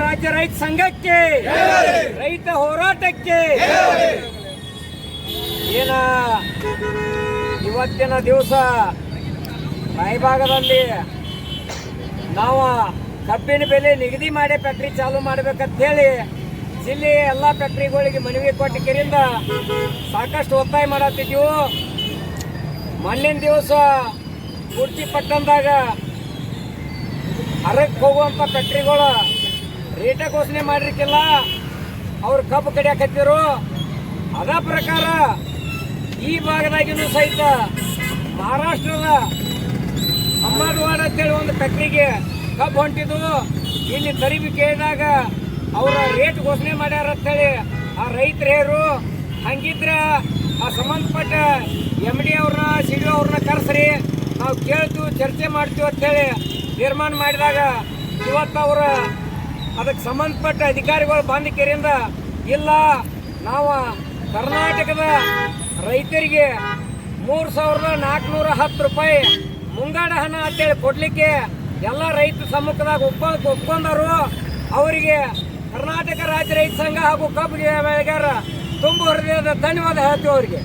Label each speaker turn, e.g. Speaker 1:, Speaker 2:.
Speaker 1: ರಾಜ್ಯ ರೈತ ಸಂಘಕ್ಕೆ, ರೈತ ಹೋರಾಟಕ್ಕೆ ಏನ ಇವತ್ತಿನ ದಿವಸ ರಾಯಭಾಗದಲ್ಲಿ ನಾವು ಕಬ್ಬಿನ ಬೆಲೆ ನಿಗದಿ ಮಾಡಿ ಫ್ಯಾಕ್ಟ್ರಿ ಚಾಲೂ ಮಾಡ್ಬೇಕಂತ ಹೇಳಿ ಜಿಲ್ಲೆಯ ಎಲ್ಲ ಫ್ಯಾಕ್ಟ್ರಿಗಳಿಗೆ ಮನವಿ ಕೊಟ್ಟಿದ್ದರಿಂದ ಸಾಕಷ್ಟು ಒತ್ತಾಯ ಮಾಡತ್ತಿದ್ದೀವು ಮಣ್ಣಿನ ದಿವಸ ಕುರ್ಚಿ ಪಟ್ಟಣದಾಗ ಹರಕ್ಕೆ ಹೋಗುವಂಥ ಫ್ಯಾಕ್ಟ್ರಿಗಳು ರೇಟ ಘೋಷಣೆ ಮಾಡಿರ್ಕಿಲ್ಲ ಅವ್ರು ಕಬ್ಬು ಕಡಿಯಾಕತ್ತಿರು ಅದ ಪ್ರಕಾರ ಈ ಭಾಗದಾಗಿನೂ ಸಹಿತ ಮಹಾರಾಷ್ಟ್ರದ ಅಹಮದ್ವಾಡ ಅಂತೇಳಿ ಒಂದು ಫ್ಯಾಕ್ಟ್ರಿಗೆ ಕಬ್ಬು ಹೊಂಟಿದ್ದು. ಇಲ್ಲಿ ಖರೀದಿ ಕೇಳಿದಾಗ ಅವರ ರೇಟ್ ಘೋಷಣೆ ಮಾಡ್ಯಾರ ಅಂತೇಳಿ ಆ ರೈತರೇರು ಹಂಗಿದ್ರ ಆ ಸಂಬಂಧಪಟ್ಟ ಎಂ ಡಿ ಅವ್ರನ್ನ ಸಿ ಡಿ ಅವ್ರನ್ನ ಕರೆಸ್ರಿ. ನಾವು ಕೇಳ್ತೀವಿ, ಚರ್ಚೆ ಮಾಡ್ತೀವಿ ಅಂತೇಳಿ ತೀರ್ಮಾನ ಮಾಡಿದಾಗ ಇವತ್ತು ಅವರ ಅದಕ್ಕೆ ಸಂಬಂಧಪಟ್ಟ ಅಧಿಕಾರಿಗಳು ಬಂದ ಕೆರೆಯಿಂದ ಇಲ್ಲ, ನಾವು ಕರ್ನಾಟಕದ ರೈತರಿಗೆ ಮೂರು ಸಾವಿರದ ನಾಲ್ಕುನೂರ ಹತ್ತು ರೂಪಾಯಿ ಮುಂಗಡ ಹಣ ಅಂತೇಳಿ ಕೊಡಲಿಕ್ಕೆ ಎಲ್ಲ ರೈತ ಸಮ್ಮುಖದಾಗ ಒಪ್ಪ, ಒಪ್ಕೊಂಡರು. ಅವರಿಗೆ ಕರ್ನಾಟಕ ರಾಜ್ಯ ರೈತ ಸಂಘ ಹಾಗೂ ಕಬ್ಬು ತುಂಬ ಹೃದಯದ ಧನ್ಯವಾದ ಹೇಳ್ತೀವಿ ಅವರಿಗೆ.